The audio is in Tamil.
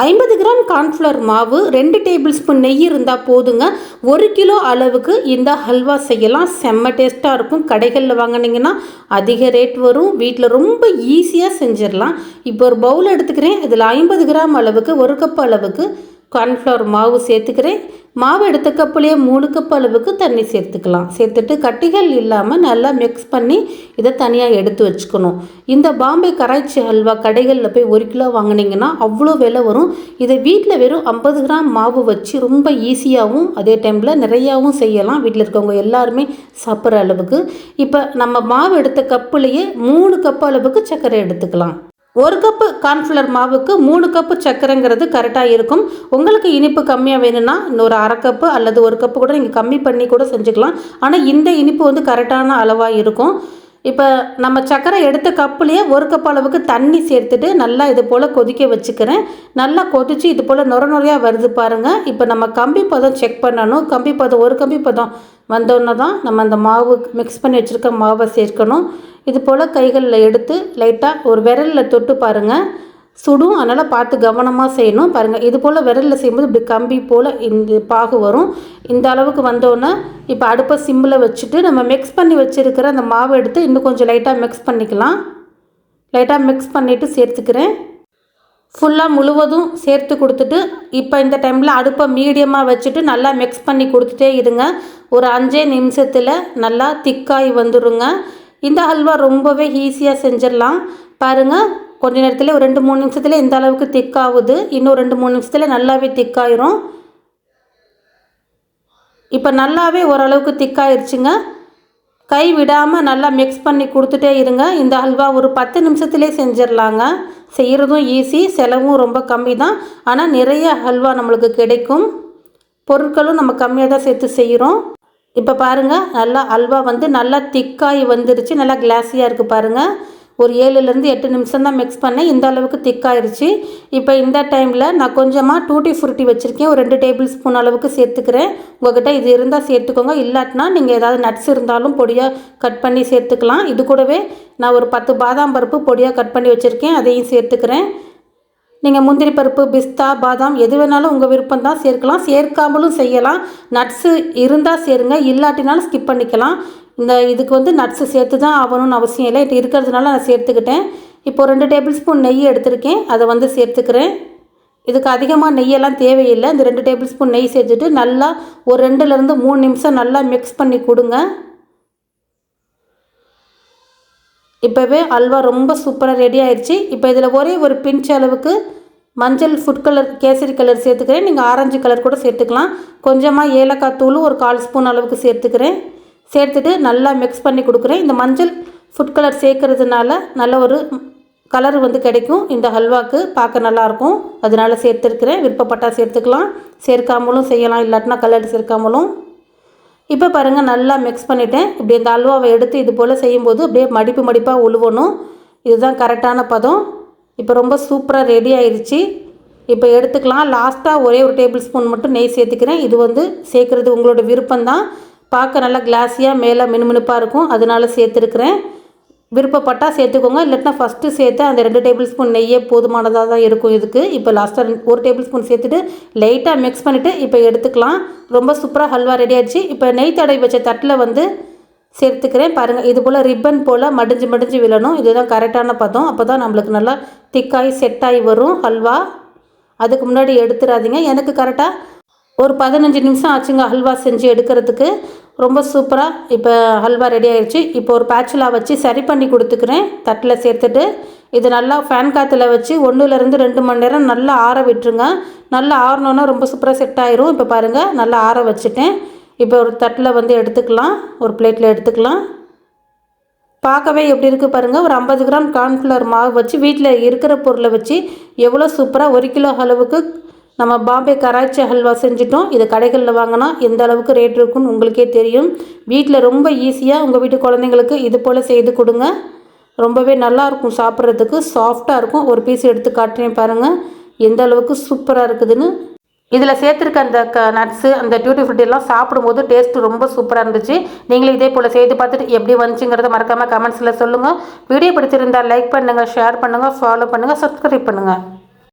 ஐம்பது கிராம் கார்ன்ஃப்ளவர் மாவு ரெண்டு டேபிள் ஸ்பூன் நெய் இருந்தால் போதுங்க. ஒரு கிலோ அளவுக்கு இந்த ஹல்வா செய்யலாம். செம்ம டேஸ்ட்டாக இருக்கும். கடைகளில் வாங்கினீங்கன்னா அதிக ரேட் வரும். வீட்டில் ரொம்ப ஈஸியாக செஞ்சிடலாம். இப்போ ஒரு பவுல் எடுத்துக்கிறேன். இதில் ஐம்பது கிராம் அளவுக்கு ஒரு கப் அளவுக்கு கார்ன்ஃப்ளவர் மாவு சேர்த்துக்கிறேன். மாவு எடுத்த கப்புலேயே மூணு கப் அளவுக்கு தண்ணி சேர்த்துக்கலாம். சேர்த்துட்டு கட்டிகள் இல்லாமல் நல்லா மிக்ஸ் பண்ணி இதை தனியாக எடுத்து வச்சுக்கணும். இந்த பாம்பே கராய்ச்சி ஹல்வா கடைகளில் போய் ஒரு கிலோ வாங்கினீங்கன்னா அவ்வளோ விலை வரும். இதை வீட்டில் வெறும் ஐம்பது கிராம் மாவு வச்சு ரொம்ப ஈஸியாகவும் அதே டைமில் நிறையாவும் செய்யலாம். வீட்டில் இருக்கவங்க எல்லாருமே சாப்பிட்ற அளவுக்கு. இப்போ நம்ம மாவு எடுத்த கப்புலேயே மூணு கப் அளவுக்கு சர்க்கரை எடுத்துக்கலாம். ஒரு கப்பு கார்ன்ஃப்ளவர் மாவுக்கு மூணு கப்பு சர்க்கரைங்கிறது கரெக்டாக இருக்கும். உங்களுக்கு இனிப்பு கம்மியாக வேணும்னா இன்னொரு அரை கப்பு அல்லது ஒரு கப்பு கூட நீங்கள் கம்மி பண்ணி கூட செஞ்சுக்கலாம். ஆனால் இந்த இனிப்பு வந்து கரெக்டான அளவாக இருக்கும். இப்போ நம்ம சர்க்கரை எடுத்த கப்புலேயே ஒரு கப் அளவுக்கு தண்ணி சேர்த்துட்டு நல்லா இது போல் கொதிக்க வச்சுக்கிறேன். நல்லா கொதித்து இது போல் நுர நுறையாக வருது பாருங்கள் இப்போ நம்ம கம்பி பதம் செக் பண்ணணும். கம்பி பதம் ஒரு கம்பி பதம் வந்தோன்னே தான் நம்ம அந்த மாவு மிக்ஸ் பண்ணி வச்சுருக்க மாவை சேர்க்கணும். இது போல் கைகளில் எடுத்து லைட்டாக ஒரு விரலில் தொட்டு பாருங்கள் சுடும் அதனால் பார்த்து கவனமாக செய்யணும். பாருங்கள் இது போல் விரலில் செய்யும்போது இப்படி கம்பி போல் இந்த பாகு வரும். இந்த அளவுக்கு வந்தோன்னே இப்போ அடுப்பை சிம்மில் வச்சுட்டு நம்ம மிக்ஸ் பண்ணி வச்சுருக்கிற அந்த மாவை எடுத்து இன்னும் கொஞ்சம் லைட்டாக மிக்ஸ் பண்ணிக்கலாம். லைட்டாக மிக்ஸ் பண்ணிவிட்டு சேர்த்துக்கிறேன். ஃபுல்லாக முழுவதும் சேர்த்து கொடுத்துட்டு இப்போ இந்த டைமில் அடுப்பை மீடியமாக வச்சுட்டு நல்லா மிக்ஸ் பண்ணி கொடுத்துட்டே இருங்க. ஒரு அஞ்சே நிமிஷத்தில் நல்லா திக்காய் வந்துடுங்க இந்த ஹல்வா ரொம்பவே ஈஸியாக செஞ்சிடலாம். பாருங்கள் கொஞ்ச நேரத்தில் ஒரு ரெண்டு மூணு நிமிஷத்தில் இந்த அளவுக்கு திக்காகுது இன்னும் ரெண்டு மூணு நிமிஷத்தில் நல்லாவே திக்காயிரும் இப்போ நல்லாவே ஓரளவுக்கு திக்காயிருச்சுங்க கை விடாமல் நல்லா மிக்ஸ் பண்ணி கொடுத்துட்டே இருங்க. இந்த ஹல்வா ஒரு பத்து நிமிஷத்துலேயே செஞ்சிடலாங்க. செய்கிறதும் ஈஸி செலவும் ரொம்ப கம்மி தான் ஆனால் நிறைய ஹல்வா நம்மளுக்கு கிடைக்கும். பொருட்களும் நம்ம கம்மியாக தான் சேர்த்து செய்கிறோம் இப்போ பாருங்கள் நல்லா அல்வா வந்து நல்லா திக்காகி வந்துருச்சு நல்லா கிளாஸியாக இருக்குது பாருங்கள் ஒரு ஏழுலேருந்து எட்டு நிமிஷம் தான் மிக்ஸ் பண்ணேன். இந்த அளவுக்கு திக்காயிருச்சு இப்போ இந்த டைமில் நான் கொஞ்சமாக டூட்டி ஃப்ரூட்டி வச்சுருக்கேன். ஒரு ரெண்டு டேபிள் ஸ்பூன் அளவுக்கு சேர்த்துக்கிறேன். உங்கள்கிட்ட இது இருந்தால் சேர்த்துக்கோங்க. இல்லாட்டினா நீங்கள் ஏதாவது நட்ஸ் இருந்தாலும் பொடியாக கட் பண்ணி சேர்த்துக்கலாம். இது கூடவே நான் ஒரு பத்து பாதாம் பருப்பு பொடியாக கட் பண்ணி வச்சுருக்கேன். அதையும் சேர்த்துக்கிறேன். நீங்கள் முந்திரி பருப்பு பிஸ்தா பாதாம் எது வேணாலும் உங்கள் விருப்பம் தான் சேர்க்கலாம். சேர்க்காமலும் செய்யலாம். நட்ஸு இருந்தால் சேருங்க. இல்லாட்டினாலும் ஸ்கிப் பண்ணிக்கலாம். இந்த இதுக்கு வந்து நட்ஸு சேர்த்து தான் ஆகணும்னு அவசியம் இல்லை. இது இருக்கிறதுனால நான் சேர்த்துக்கிட்டேன். இப்போ ரெண்டு டேபிள் ஸ்பூன் நெய் எடுத்திருக்கேன். அதை வந்து சேர்த்துக்கிறேன். இதுக்கு அதிகமாக நெய்யெல்லாம் தேவையில்லை. இந்த ரெண்டு டேபிள் ஸ்பூன் நெய் சேர்த்துட்டு நல்லா ஒரு ரெண்டுலேருந்து மூணு நிமிஷம் நல்லா மிக்ஸ் பண்ணி கொடுங்க. இப்போவே அல்வா ரொம்ப சூப்பராக ரெடி ஆயிடுச்சு இப்போ இதில் ஒரே ஒரு பிஞ்ச் அளவுக்கு மஞ்சள் ஃபுட் கலர் கேசரி கலர் சேர்த்துக்கிறேன். நீங்கள் ஆரஞ்சு கலர் கூட சேர்த்துக்கலாம். கொஞ்சமாக ஏலக்காய் தூள் ஒரு கால் ஸ்பூன் அளவுக்கு சேர்த்துக்கிறேன். சேர்த்துட்டு நல்லா மிக்ஸ் பண்ணி கொடுக்குறேன். இந்த மஞ்சள் ஃபுட் கலர் சேர்க்கறதுனால நல்ல ஒரு கலர் வந்து கிடைக்கும். இந்த ஹல்வாக்கு பார்க்க நல்லாயிருக்கும் அதனால் சேர்த்துருக்குறேன். விருப்பப்பட்டால் சேர்த்துக்கலாம். சேர்க்காமலும் செய்யலாம். இல்லாட்டினா கலர் சேர்க்காமலும். இப்போ பாருங்கள் நல்லா மிக்ஸ் பண்ணிவிட்டேன் இப்படி இந்த அல்வாவை எடுத்து இது போல் செய்யும்போது அப்படியே மடிப்பு மடிப்பாக உழுவணும். இதுதான் கரெக்டான பதம். இப்போ ரொம்ப சூப்பராக ரெடி ஆயிடுச்சு இப்போ எடுத்துக்கலாம். லாஸ்ட்டாக ஒரே ஒரு டேபிள் ஸ்பூன் மட்டும் நெய் சேர்த்துக்கிறேன். இது வந்து சேர்க்குறது உங்களோட விருப்பம்தான். பார்க்க நல்லா கிளாஸியாக மேலே மினுமினுப்பாக இருக்கும். அதனால சேர்த்துருக்குறேன். விருப்பப்பட்டால் சேர்த்துக்கோங்க. இல்லாட்டினா ஃபஸ்ட்டு சேர்த்து அந்த ரெண்டு டேபிள் ஸ்பூன் நெய்யே போதுமானதாக தான் இருக்கும் இதுக்கு. இப்போ லாஸ்ட்டாக ஒரு டேபிள் ஸ்பூன் சேர்த்துட்டு லைட்டாக மிக்ஸ் பண்ணிவிட்டு இப்போ எடுத்துக்கலாம். ரொம்ப சூப்பராக ஹல்வா ரெடி ஆயிடுச்சு. இப்போ நெய் தடவை வச்ச தட்டில் வந்து சேர்த்துக்கிறேன். பாருங்கள் இது போல் ரிப்பன் போல் மடிஞ்சு மடிஞ்சு விழணும். இதுதான் கரெக்டான பதம். அப்போ தான் நம்மளுக்கு நல்லா திக்காகி செட்டாகி வரும் ஹல்வா அதுக்கு முன்னாடி எடுத்துடாதீங்க. எனக்கு கரெக்டாக ஒரு பதினஞ்சு நிமிஷம் ஆச்சுங்க ஹல்வா செஞ்சு எடுக்கிறதுக்கு. ரொம்ப சூப்பராக இப்போ ஹல்வா ரெடி ஆயிடுச்சு இப்போ ஒரு பேச்சுலா வச்சு சரி பண்ணி கொடுத்துக்கிறேன். தட்டில் சேர்த்துட்டு இது நல்லா ஃபேன் காற்றுல வச்சு ஒன்றுலேருந்து ரெண்டு மணி நேரம் நல்லா ஆற விட்டுருங்க. நல்லா ஆறணுன்னா ரொம்ப சூப்பராக செட் ஆயிரும். இப்போ பாருங்கள் நல்லா ஆற வச்சுட்டேன். இப்போ ஒரு தட்டில் வந்து எடுத்துக்கலாம். ஒரு பிளேட்டில் எடுத்துக்கலாம். பார்க்கவே எப்படி இருக்குது பாருங்கள் ஒரு ஐம்பது கிராம் கார்ன்ஃப்ளவர் மாவு வச்சு வீட்டில் இருக்கிற பொருளை வச்சு எவ்வளோ சூப்பராக ஒரு கிலோ அளவுக்கு நம்ம பாம்பே கராச்சி ஹல்வா செஞ்சிட்டோம். இது கடைகளில் வாங்கினா எந்த அளவுக்கு ரேட் இருக்குன்னு உங்களுக்கே தெரியும். வீட்டில் ரொம்ப ஈஸியாக உங்கள் வீட்டு குழந்தைங்களுக்கு இது போல் செய்து கொடுங்க. ரொம்பவே நல்லாயிருக்கும் சாப்பிட்றதுக்கு. சாஃப்டாக இருக்கும். ஒரு பீஸ் எடுத்து காட்டுறேன் பாருங்கள் எந்த அளவுக்கு சூப்பராக இருக்குதுன்னு. இதில் சேர்த்துருக்க அந்த க நட்ஸு அந்த டியூட்டி ஃப்ரூட்டி எல்லாம் சாப்பிடும்போது டேஸ்ட்டு ரொம்ப சூப்பராக இருந்துச்சு. நீங்களும் இதே போல் செய்து பார்த்துட்டு எப்படி வந்துச்சுங்கிறத மறக்காமல் கமெண்ட்ஸில் சொல்லுங்கள் வீடியோ பிடிச்சிருந்தால் லைக் பண்ணுங்கள் ஷேர் பண்ணுங்கள் ஃபாலோ பண்ணுங்கள் சப்ஸ்கிரைப் பண்ணுங்கள்